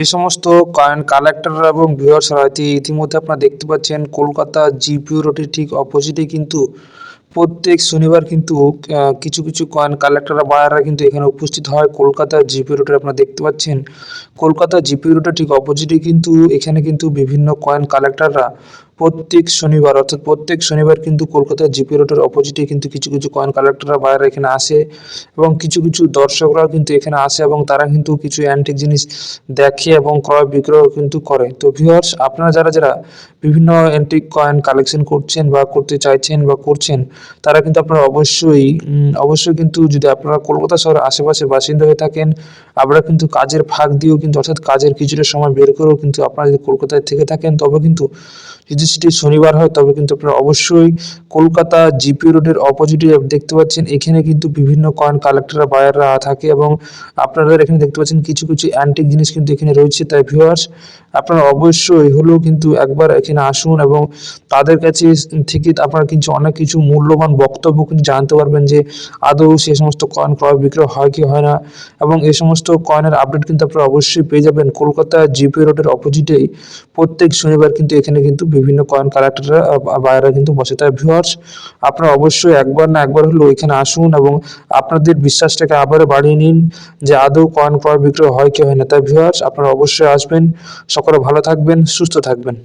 যে সমস্ত coin collector এবং ভিউয়ার্সরা ইতিমধ্যে আপনারা দেখতে পাচ্ছেন, কলকাতা জিপিও রোডের ঠিক অপোজিটে কিন্তু প্রত্যেক শনিবার কিন্তু কিছু কিছু কয়েন কালেক্টররা বায়াররা কিন্তু এখানে উপস্থিত হয়। কলকাতা জিপি রোডে আপনারা দেখতে পাচ্ছেন। কলকাতা জিপি রোডের ঠিক অপোজিটে কিন্তু এখানে কিন্তু বিভিন্ন কয়েন কালেক্টররা প্রত্যেক শনিবার, অর্থাৎ প্রত্যেক শনিবার কিন্তু কলকাতা জিপি রোডের অপোজিটে কিন্তু কিছু কিছু কয়েন কালেক্টররা বাইরে এখানে আসে এবং কিছু কিছু দর্শকরাও কিন্তু এখানে আসে এবং তারা কিন্তু কিছু অ্যান্টিক জিনিস দেখে এবং ক্রয় বিক্রয় কিন্তু করে। তো ভিউয়ার্স আপনারা যারা যারা বিভিন্ন অ্যান্টিক কয়েন কালেকশন করছেন বা করতে চাইছেন বা করছেন তারা কিন্তু আপনারা অবশ্যই অবশ্যই কিন্তু যদি আপনারা কলকাতা শহরের আশেপাশে বাসিন্দা হয়ে থাকেন আপনারা কিন্তু কাজের ফাঁক দিয়েও কিন্তু, অর্থাৎ কাজের কিছুটা সময় বের করেও কিন্তু আপনারা যদি কলকাতায় থেকে থাকেন, তবে কিন্তু যদি সেটি শনিবার হয়, তবে কিন্তু আপনারা অবশ্যই কলকাতা জিপি রোডের অপোজিটে দেখতে পাচ্ছেন, এখানে কিন্তু বিভিন্ন কয়েন কালেক্টররা বায়াররা থাকে এবং আপনারা এখানে দেখতে পাচ্ছেন কিছু কিছু অ্যান্টিক জিনিস কিন্তু এখানে রয়েছে। তাই ভিউয়ার্স আপনারা অবশ্যই হলেও কিন্তু একবার এখানে আসুন এবং তাদের কাছে থেকে আপনারা কিন্তু অনেক কিছু মূল্যবান বক্তব্য কিন্তু জানতে পারবেন যে আদৌ সে সমস্ত কয়েন ক্রয় বিক্রয় হয় কি হয় না এবং এই সমস্ত কয়েনের আপডেট কিন্তু আপনারা অবশ্যই পেয়ে যাবেন। কলকাতা জিপি রোডের অপোজিটেই প্রত্যেক শনিবার কিন্তু এখানে কিন্তু বিভিন্ন কয়েন কালেক্টররা বাইরে কিন্তু বসে তাই ভিউয়ার্স আপনারা অবশ্যই একবার না একবার হলেও এখানে আসুন এবং আপনাদের বিশ্বাসটাকে আবারও বাড়িয়ে নিন যে আদৌ কয়েন ক্রয় বিক্রয় হয় কি হয় না। তাই ভিউয়ার্স আপনারা অবশ্যই আসবেন। সকলে ভালো থাকবেন, সুস্থ থাকবেন।